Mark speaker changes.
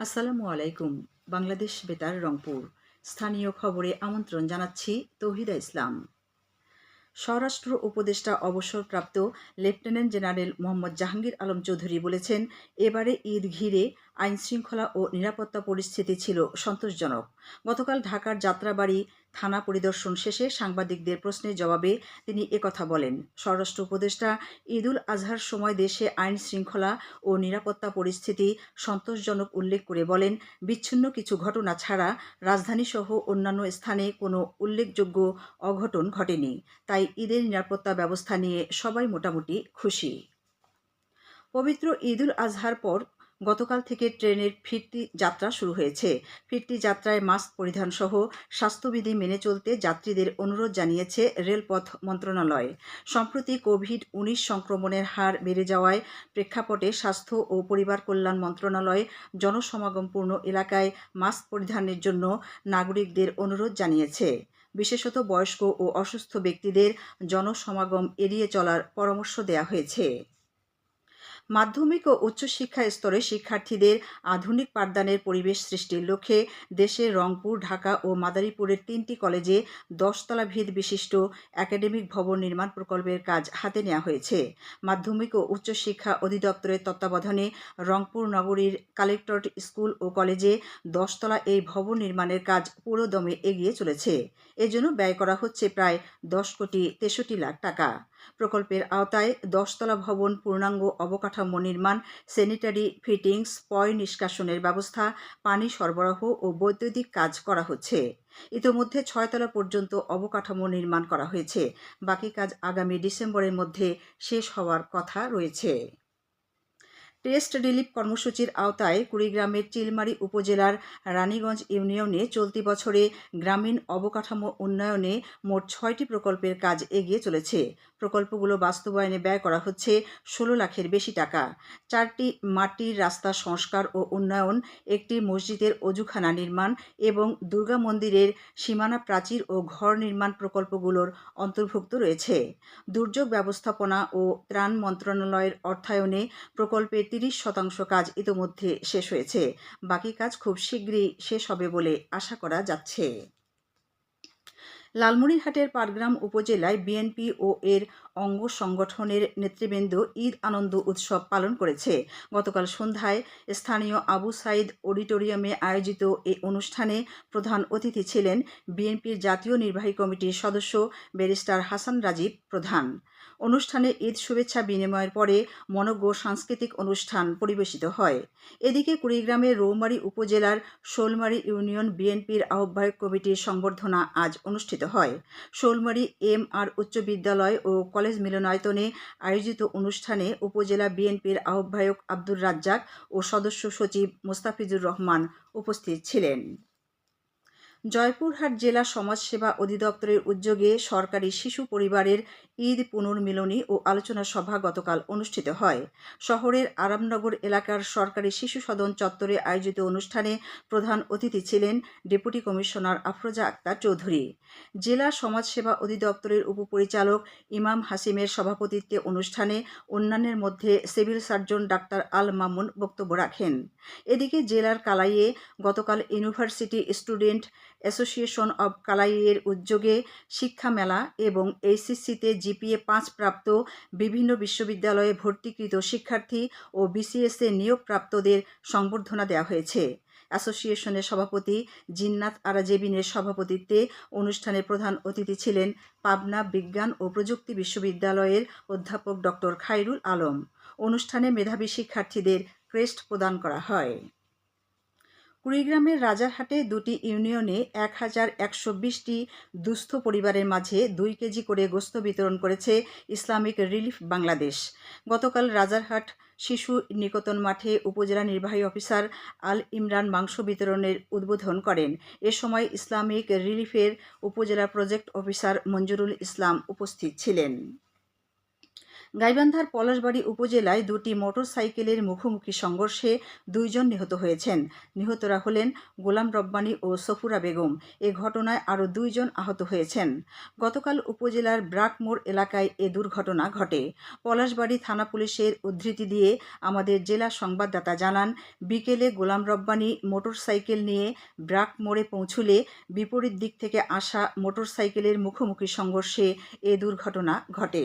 Speaker 1: আসসালামু আলাইকুম, বাংলাদেশ বেতার, রংপুর। স্থানীয় খবরে আমন্ত্রণ জানাচ্ছি তৌহিদা ইসলাম। স্বরাষ্ট্র উপদেষ্টা অবসরপ্রাপ্ত লেফটেন্যান্ট জেনারেল মোহাম্মদ জাহাঙ্গীর আলম চৌধুরী বলেছেন, এবারে ঈদ ঘিরে আইনশৃঙ্খলা ও নিরাপত্তা পরিস্থিতি ছিল সন্তোষজনক। গতকাল ঢাকার যাত্রাবাড়ি থানা পরিদর্শন শেষে সাংবাদিকদের প্রশ্নের জবাবে তিনি একথা বলেন, স্বরাষ্ট্র উপদেষ্টা ঈদুল আজহার সময় দেশে আইন শৃঙ্খলা ও নিরাপত্তা পরিস্থিতি সন্তোষজনক উল্লেখ করে বলেন, বিচ্ছিন্ন কিছু ঘটনা ছাড়া রাজধানীসহ অন্যান্য স্থানে কোনো উল্লেখযোগ্য অঘটন ঘটেনি, তাই ঈদের নিরাপত্তা ব্যবস্থা নিয়ে সবাই মোটামুটি খুশি। পবিত্র ঈদুল আজহার পর গতকাল থেকে ট্রেনের ফিরতি যাত্রা শুরু হয়েছে। ফিরতি যাত্রায় মাস্ক পরিধান সহ স্বাস্থ্যবিধি মেনে চলতে যাত্রীদের অনুরোধ জানিয়েছে রেলপথ মন্ত্রণালয়। সম্প্রতি কোভিড উনিশ সংক্রমণের হার বেড়ে যাওয়ায় প্রেক্ষাপটে স্বাস্থ্য ও পরিবার কল্যাণ মন্ত্রণালয় জনসমাগমপূর্ণ এলাকায় মাস্ক পরিধানের জন্য নাগরিকদের অনুরোধ জানিয়েছে। বিশেষত বয়স্ক ও অসুস্থ ব্যক্তিদের জনসমাগম এড়িয়ে চলার পরামর্শ দেওয়া হয়েছে। মাধ্যমিক ও উচ্চশিক্ষা স্তরে শিক্ষার্থীদের আধুনিক পাঠদানের পরিবেশ সৃষ্টির লক্ষ্যে দেশের রংপুর, ঢাকা ও মাদারীপুরের তিনটি কলেজে দশতলা ভিত বিশিষ্ট একাডেমিক ভবন নির্মাণ প্রকল্পের কাজ হাতে নেওয়া হয়েছে। মাধ্যমিক ও উচ্চশিক্ষা অধিদপ্তরের তত্ত্বাবধানে রংপুর নগরীর কালেক্টরেট স্কুল ও কলেজে দশতলা এই ভবন নির্মাণের কাজ পুরোদমে এগিয়ে চলেছে। এজন্য ব্যয় করা হচ্ছে প্রায় দশ কোটি তেষট্টি লাখ টাকা। প্রকল্পের আওতায় দশতলা ভবন, পূর্ণাঙ্গ অবকাঠামো নির্মাণ স্যানিটারি ফিটিংস পয় নিষ্কাশনের ব্যবস্থা, পানি সরবরাহ ও বৈদ্যুতিক কাজ করা হচ্ছে। ইতোমধ্যে ছয়তলা পর্যন্ত অবকাঠামো নির্মাণ করা হয়েছে। বাকি কাজ আগামী ডিসেম্বরের মধ্যে শেষ হওয়ার কথা রয়েছে। টেস্ট রিলিফ কর্মসূচির আওতায় কুড়িগ্রামের চিলমারি উপজেলার রানীগঞ্জ ইউনিয়নে চলতি বছরে গ্রামীণ অবকাঠামো উন্নয়নে মোট ছয়টি প্রকল্পের কাজ এগিয়ে চলেছে। প্রকল্পগুলো বাস্তবায়নে ব্যয় করা হচ্ছে ষোলো লাখের বেশি টাকা। চারটি মাটির রাস্তা সংস্কার ও উন্নয়ন, একটি মসজিদের অজুখানা নির্মাণ এবং দুর্গা মন্দিরের সীমানা প্রাচীর ও ঘর নির্মাণ প্রকল্পগুলোর অন্তর্ভুক্ত রয়েছে। দুর্যোগ ব্যবস্থাপনা ও ত্রাণ মন্ত্রণালয়ের অর্থায়নে প্রকল্পের তিরিশ শতাংশ কাজ ইতোমধ্যে শেষ হয়েছে। বাকি কাজ খুব শীঘ্রই শেষ হবে বলে আশা করা যাচ্ছে। লালমনিরহাটের পাটগ্রাম উপজেলায় বিএনপি ও এর অঙ্গ সংগঠনের নেতৃবৃন্দ ঈদ আনন্দ উৎসব পালন করেছে। গতকাল সন্ধ্যায় স্থানীয় আবু সাইদ অডিটোরিয়ামে আয়োজিত এই অনুষ্ঠানে প্রধান অতিথি ছিলেন বিএনপির জাতীয় নির্বাহী কমিটির সদস্য ব্যারিস্টার হাসান রাজীব প্রধান। অনুষ্ঠানে ঈদ শুভেচ্ছা বিনিময়ের পরে মনজ্ঞ সাংস্কৃতিক অনুষ্ঠান পরিবেশিত হয়। এদিকে কুড়িগ্রামের রৌমারী উপজেলার শোলমারি ইউনিয়ন বিএনপির আহ্বায়ক কমিটির সংবর্ধনা আজ অনুষ্ঠিত হয়। শোলমারি এম আর উচ্চ বিদ্যালয় ও কলেজ মিলনায়তনে আয়োজিত অনুষ্ঠানে উপজেলা বিএনপির আহ্বায়ক আব্দুর রাজ্জাক ও সদস্য সচিব মোস্তাফিজুর রহমান উপস্থিত ছিলেন। জয়পুরহাট জেলা সমাজসেবা অধিদপ্তরের উদ্যোগে সরকারি শিশু পরিবারের ঈদ পুনর্মিলনী ও আলোচনা সভা গতকাল অনুষ্ঠিত হয়। শহরের আরামনগর এলাকার সরকারি শিশু সদন চত্বরে আয়োজিত অনুষ্ঠানে প্রধান অতিথি ছিলেন ডেপুটি কমিশনার আফরোজা আক্তার চৌধুরী। জেলা সমাজসেবা অধিদপ্তরের উপপরিচালক ইমাম হাসিমের সভাপতিত্বে অনুষ্ঠানে অন্যান্যের মধ্যে civil surgeon doctor Al Mamun বক্তব্য রাখেন। এদিকে জেলার কালাইয়ে গতকাল ইউনিভার্সিটি স্টুডেন্ট অ্যাসোসিয়েশন অব কালাইয়ের উদ্যোগে শিক্ষা মেলা এবং এইচএসসিতে জিপিএ পাঁচ প্রাপ্ত বিভিন্ন বিশ্ববিদ্যালয়ে ভর্তিকৃত শিক্ষার্থী ও বিসিএসএ নিয়োগপ্রাপ্তদের সংবর্ধনা দেওয়া হয়েছে। অ্যাসোসিয়েশনের সভাপতি জিন্নাত আরাজেবিনের সভাপতিত্বে অনুষ্ঠানে প্রধান অতিথি ছিলেন পাবনা বিজ্ঞান ও প্রযুক্তি বিশ্ববিদ্যালয়ের অধ্যাপক ডক্টর খাইরুল আলম। অনুষ্ঠানে মেধাবী শিক্ষার্থীদের ক্রেস্ট প্রদান করা হয়। কুড়িগ্রামের রাজারহাটে দুটি ইউনিয়নে এক হাজার একশো বিশটি দুস্থ পরিবারের মাঝে দুই কেজি করে গোস্ত বিতরণ করেছে ইসলামিক রিলিফ বাংলাদেশ। গতকাল রাজারহাট শিশু নিকেতন মাঠে উপজেলা নির্বাহী অফিসার আল ইমরান মাংস বিতরণের উদ্বোধন করেন। এ সময় ইসলামিক রিলিফের উপজেলা প্রজেক্ট অফিসার মঞ্জুরুল ইসলাম উপস্থিত ছিলেন। গাইবান্ধার পলাশবাড়ি উপজেলায় দুটি মোটরসাইকেলের মুখোমুখি সংঘর্ষে দুইজন নিহত হয়েছেন। নিহতরা হলেন গোলাম রব্বানী ও সফুরা বেগম। এ ঘটনায় আরও দুইজন আহত হয়েছেন। গতকাল উপজেলার ব্রাকমোড় এলাকায় এ দুর্ঘটনা ঘটে। পলাশবাড়ি থানা পুলিশের উদ্ধৃতি দিয়ে আমাদের জেলা সংবাদদাতা জানান, বিকেলে গোলাম রব্বানী মোটরসাইকেল নিয়ে ব্রাক মোড়ে পৌঁছলে বিপরীত দিক থেকে আসা মোটরসাইকেলের মুখোমুখি সংঘর্ষে এ দুর্ঘটনা ঘটে।